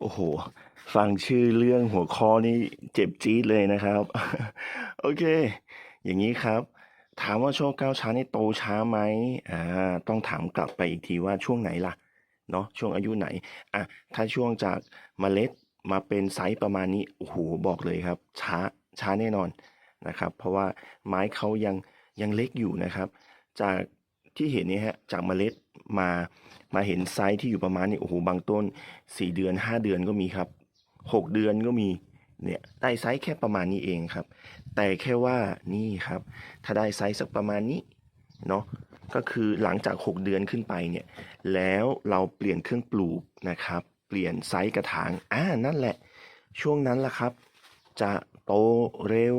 โอ้โห ฟังชื่อเรื่องหัวข้อนี่เจ็บจี๊ดเลยนะครับ โอเค อย่างนี้ครับ ถามว่าโชคเก้าช้านี่โตช้าไหมอ่า ต้องถามกลับไปอีกทีว่าช่วงไหนล่ะ เนาะช่วงอายุไหน อะ ถ้าช่วงจากเมล็ดมาเป็นไซส์ประมาณนี้ โอ้โห บอกเลยครับ ช้า ช้าแน่นอนนะครับ เพราะว่าไม้เขายังยังเล็กอยู่นะครับ จาก ที่เห็นนี่ฮะจากเมล็ดมามาเห็นไซส์ที่อยู่ประมาณนี้โอ้โหบางต้น 4 เดือน 5 เดือนก็มีครับ 6 เดือนก็มีเนี่ยได้ไซส์แค่ประมาณนี้เองครับ แต่แค่ว่านี่ครับ ถ้าได้ไซส์สักประมาณนี้เนาะก็คือหลังจาก 6 เดือนขึ้นไปเนี่ยแล้วเราเปลี่ยนเครื่องปลูกนะครับ เปลี่ยนไซส์กระถางอ่านั่นแหละ ช่วงนั้นล่ะครับ จะโตเร็ว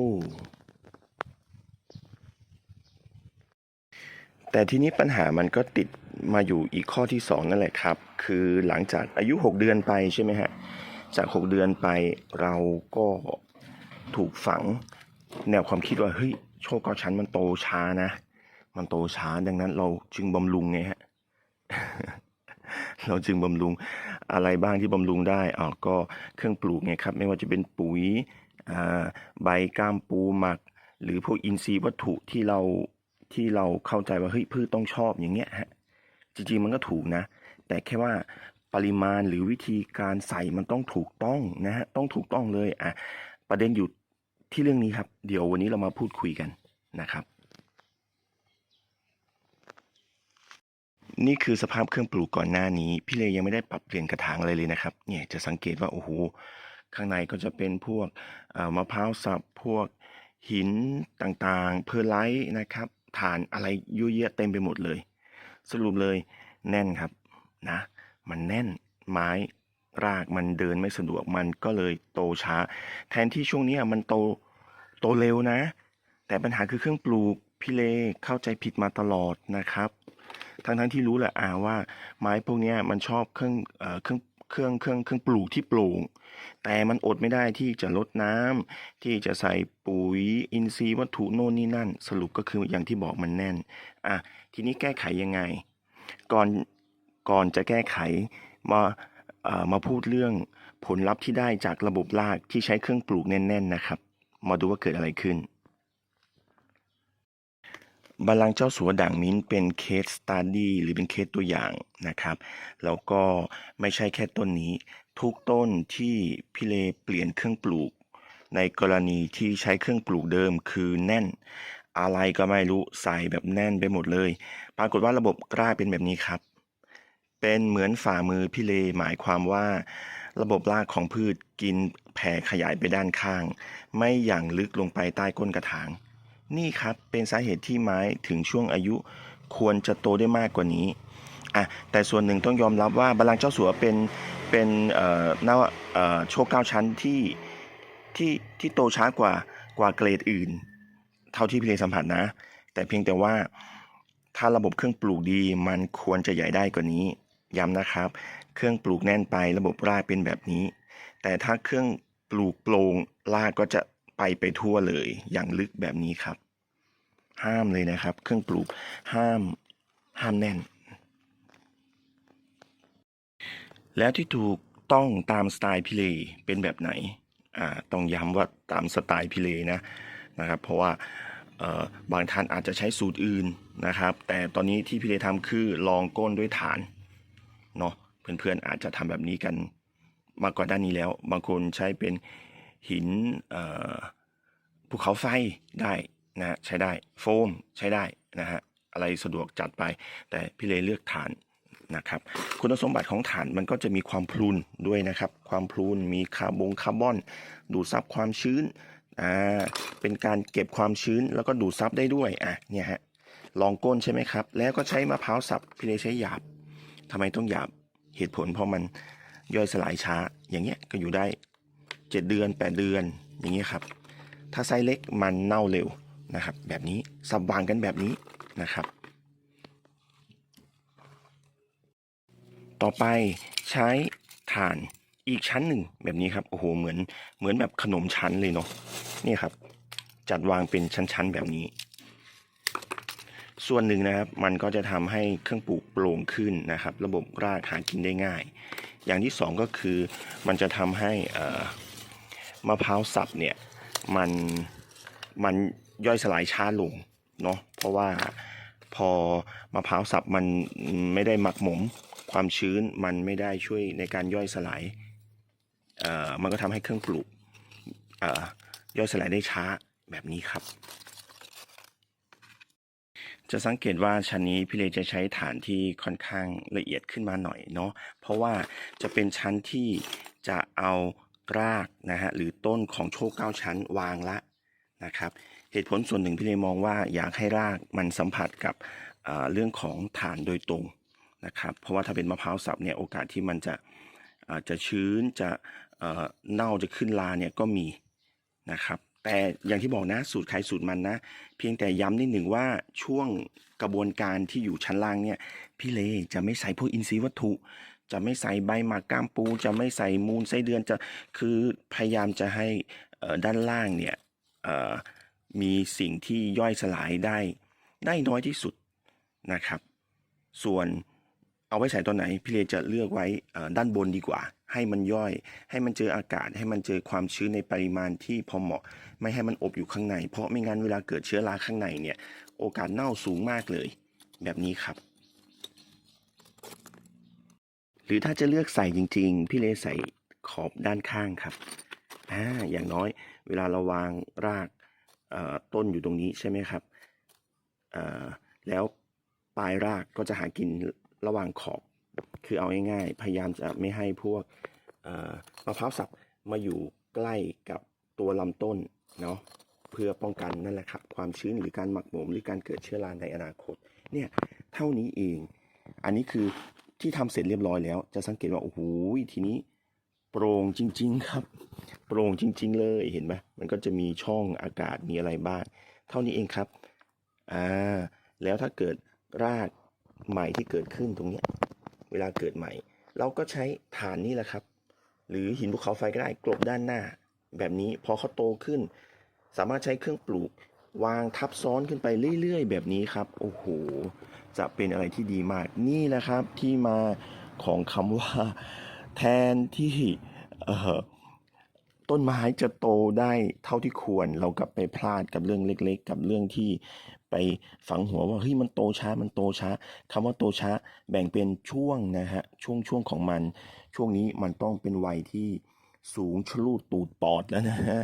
แต่ทีนี้ปัญหามันก็ติดมาอยู่อีกข้อที่ 2 นั่นแหละครับ คือหลังจากอายุ 6 เดือนไปใช่ไหมฮะ จาก 6 เดือนไปเราก็ถูกฝังแนวความคิดว่าเฮ้ยโชคเก้าชั้นมันโตช้านะ มันโตช้าดังนั้นเราจึงบำรุงไงฮะ เราจึงบำรุงอะไรบ้างที่บำรุงได้อ๋อก็เครื่องปลูกไงครับ ไม่ว่าจะเป็นปุ๋ยอ่าใบก้ามปูหมัก หรือพวกอินทรีย์วัตถุที่เรา ที่เราเข้าใจว่าเฮ้ยพืชต้องชอบอย่างเงี้ยฮะจริงๆมันก็ถูกนะ แต่แค่ว่าปริมาณหรือวิธีการใส่มันต้องถูกต้องนะฮะต้องถูกต้องเลยอะประเด็นอยู่ที่เรื่องนี้ครับ เดี๋ยววันนี้เรามาพูดคุยกันนะครับ นี่คือสภาพเครื่องปลูกก่อนหน้านี้ พี่เลยังไม่ได้ปรับเปลี่ยนกระถางอะไรเลยนะครับเนี่ยจะสังเกตว่าโอ้โหข้างในก็จะเป็นพวกมะพร้าวสับพวกหินต่างๆ เพอร์ไลท์นะครับ ฐานอะไรเยุ่ยแยะเต็มไปหมดเลย สรุปเลยแน่นครับนะ มันแน่นไม้รากมันเดินไม่สะดวกมันก็เลยโตช้า แทนที่ช่วงนี้มันโตโตเร็วนะ แต่ปัญหาคือเครื่องปลูกพี่เลเข้าใจผิดมาตลอดนะครับ ทั้งทั้งที่รู้แหละอ่าว่าไม้พวกนี้มันชอบเครื่องเอ่อเครื่อง เครื่องเครื่องเครื่องปลูกที่ปร่งแต่มันอดไม่ได้ที่จะลดน้ำที่จะใส่ปุ๋ยอินทรีย์วัตถุโน่นนี่นั่น สรุปก็คืออย่างที่บอกมันแน่นอะทีนี้แก้ไขยังไง ก่อนก่อนจะแก้ไขมาเอ่อมาพูดเรื่องผลลัพธ์ที่ได้จากระบบรากที่ใช้เครื่องปลูกแน่น ๆ นะครับ มาดูว่าเกิดอะไรขึ้น บัลลังก์เจ้าสัวด่างมิ้นเป็นเคสสต u ดี้หรือเป็นเคสตัวอย่างนะครับ แล้วก็ไม่ใช่แค่ต้นนี้ ทุกต้นที่พี่เลเปลี่ยนเครื่องปลูก ในกรณีที่ใช้เครื่องปลูกเดิมคือแน่น อะไรก็ไม่รู้ใส่แบบแน่นไปหมดเลย ปรากฏว่าระบบกล้าเป็นแบบนี้ครับ เป็นเหมือนฝ่ามือพี่เลหมายความว่า ระบบรากของพืชกินแผ่ขยายไปด้านข้าง ไม่อย่างลึกลงไปใต้ก้นกระถาง นี่ครับเป็นสาเหตุที่ไม้ถึงช่วงอายุควรจะโตได้มากกว่านี้อะแต่ส่วนหนึ่งต้องยอมรับว่าบัลลังเจ้าสัวเป็นเป็นเอ่อนวเอ่อโชคเก้าชั้นที่ที่ที่โตช้ากว่ากว่าเกรดอื่น เท่าที่พี่เลสัมผัสนะ แต่เพียงแต่ว่าถ้าระบบเครื่องปลูกดีมันควรจะใหญ่ได้กว่านี้ย้ำนะครับ เครื่องปลูกแน่นไประบบรากเป็นแบบนี้ แต่ถ้าเครื่องปลูกโปร่งรากก็จะ ไปไปทั่วเลยอย่างลึกแบบนี้ครับ ห้ามเลยนะครับ เครื่องปลูกห้ามห้ามแน่น แล้วที่ถูกต้องตามสไตล์พิเลเป็นแบบไหนอ่าต้องย้ำว่าตามสไตล์พิเลนะนะครับ เพราะว่าบางท่านอาจจะใช้สูตรอื่นนะครับ แต่ตอนนี้ที่พิเลทำคือลองก้นด้วยฐานเนาะเพื่อนๆอาจจะทำแบบนี้กันมากกว่าด้านนี้แล้ว บางคนใช้เป็น หินภูเขาไฟได้นะใช้ได้โฟมใช้ได้นะฮะอะไรสะดวกจัดไป แต่พี่เลเลือกฐานนะครับคุณสมบัติของฐานมันก็จะมีความพลูนด้วยนะครับ ความพลูนมีคาร์บงคาร์บอน ดูดซับความชื้นอ่าเป็นการเก็บความชื้นแล้วก็ดูดซับได้ด้วยอะเนี่ยฮะลองก้นใช่ไหมครับ แล้วก็ใช้มะพร้าวสับพี่เลใช้หยาบทำไมต้องหยาบเหตุผลเพราะมันย่อยสลายช้าอย่างเงี้ยก็อยู่ได้ 7 เดือน 8 เดือน อย่างเงี้ยครับ ถ้าไซส์เล็กมันเน่าเร็วนะครับ แบบนี้สับวางกันแบบนี้นะครับ ต่อไปใช้ถ่านอีกชั้นหนึ่งแบบนี้ครับโอ้โหเหมือนเหมือนแบบขนมชั้นเลยเนาะนี่ครับ จัดวางเป็นชั้นๆแบบนี้ ส่วนหนึ่งนะครับ มันก็จะทำให้เครื่องปลูกโปร่งขึ้นนะครับ ระบบรากหากินได้ง่าย อย่างที่สองก็คือมันจะทำให้อ่อ มะพร้าวสับเนี่ยมันมันย่อยสลายช้าลงเนาะเพราะว่าพอมะพร้าวสับมันไม่ได้หมักหมมความชื้นมันไม่ได้ช่วยในการย่อยสลายเอ่อมันก็ทำให้เครื่องปลูกเอ่อย่อยสลายได้ช้าแบบนี้ครับ จะสังเกตว่าชั้นนี้พี่เลจะใช้ฐานที่ค่อนข้างละเอียดขึ้นมาหน่อยเนาะเพราะว่าจะเป็นชั้นที่จะเอา รากนะฮะหรือต้นของโชคเก้าชั้นวางละนะครับเหตุผลส่วนหนึ่งพี่เลมองว่าอยากให้รากมันสัมผัสกับเรื่องของฐานโดยตรงนะครับเพราะว่าถ้าเป็นมะพร้าวสับเนี่ยโอกาสที่มันจะจะชื้นจะเอ่อเน่าจะขึ้นลาเนี่ยก็มีนะครับแต่อย่างที่บอกนะสูตรใครสูตรมันนะ เพียงแต่ย้ำนิดหนึ่งว่าช่วงกระบวนการที่อยู่ชั้นล่างเนี่ยพี่เลจะไม่ใส่พวกอินทรีย์วัตถุ จะไม่ใส่ใบหมากก้ามปู จะไม่ใส่มูลไส้เดือนจะคือพยายามจะให้ด้านล่างเนี่ยมีสิ่งที่ย่อยสลายได้ ได้น้อยที่สุดนะครับ ส่วนเอาไว้ใส่ตอนไหนพี่เลจะเลือกไว้ด้านบนดีกว่า ให้มันย่อย ให้มันเจออากาศ ให้มันเจอความชื้นในปริมาณที่พอเหมาะ ไม่ให้มันอบอยู่ข้างใน เพราะไม่งั้นเวลาเกิดเชื้อราข้างในเนี่ย โอกาสเน่าสูงมากเลย แบบนี้ครับ ห รือถ้าจะเลือกใส่จริง ๆ พี่เลใส่ขอบด้านข้างครับอ่าอย่างน้อย เวลาเราวางรากต้นอยู่ตรงนี้ใช่ไหมครับอ่อแล้วปลายรากก็จะหากินระหว่างขอบ คือเอาง่ายๆ พยายามจะไม่ให้พวกมะพร้าวสับมาอยู่ใกล้กับตัวลำต้นเนาะเพื่อป้องกันนั่นแหละครับความชื้นหรือการหมักหมมหรือการเกิดเชื้อราในอนาคตเนี่ยเท่านี้เอง อันนี้คือ ที่ทำเสร็จเรียบร้อยแล้ว จะสังเกตว่าโอ้โหทีนี้ โปร่งจริง ๆ ครับ โปร่งจริง ๆ เลยเห็นไหมมันก็จะมีช่องอากาศมีอะไรบ้างเท่านี้เองครับอ่าแล้วถ้าเกิดรากใหม่ที่เกิดขึ้นตรงเนี้ยเวลาเกิดใหม่ เราก็ใช้ฐานนี่แหละครับ หรือหินภูเขาไฟก็ได้กลบด้านหน้า แบบนี้พอเขาโตขึ้น สามารถใช้เครื่องปลูก วางทับซ้อนขึ้นไปเรื่อย ๆ แบบนี้ครับ โอ้โห จะเป็นอะไรที่ดีมาก นี่แหละครับที่มาของคำว่า แทนที่เออต้นไม้จะโตได้เท่าที่ควร เรากลับไปพลาดกับเรื่องเล็ก ๆ กับเรื่องที่ไปฝังหัวว่าเฮ้ยมันโตช้ามันโตช้าคำว่าโตช้าแบ่งเป็นช่วงนะฮะช่วงช่วงของมัน ช่วงนี้มันต้องเป็นวัยที่ สูงชลูดตูดปอดแล้วนะฮะ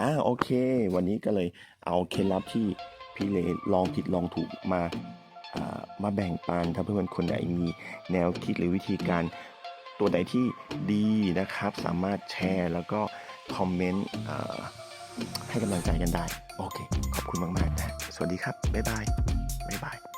อ่าโอเค วันนี้ก็เลยเอาเคล็ดลับที่พี่เลลองผิดลองถูกมาอ่ามาแบ่งปันถ้าเพื่อนๆคนไหนมีแนวคิดหรือวิธีการตัวไหนที่ดีนะครับ สามารถแชร์แล้วก็คอมเมนต์ให้กำลังใจกันได้ โอเค ขอบคุณมาก ๆ นะ สวัสดีครับ บ๊ายบาย บ๊ายบาย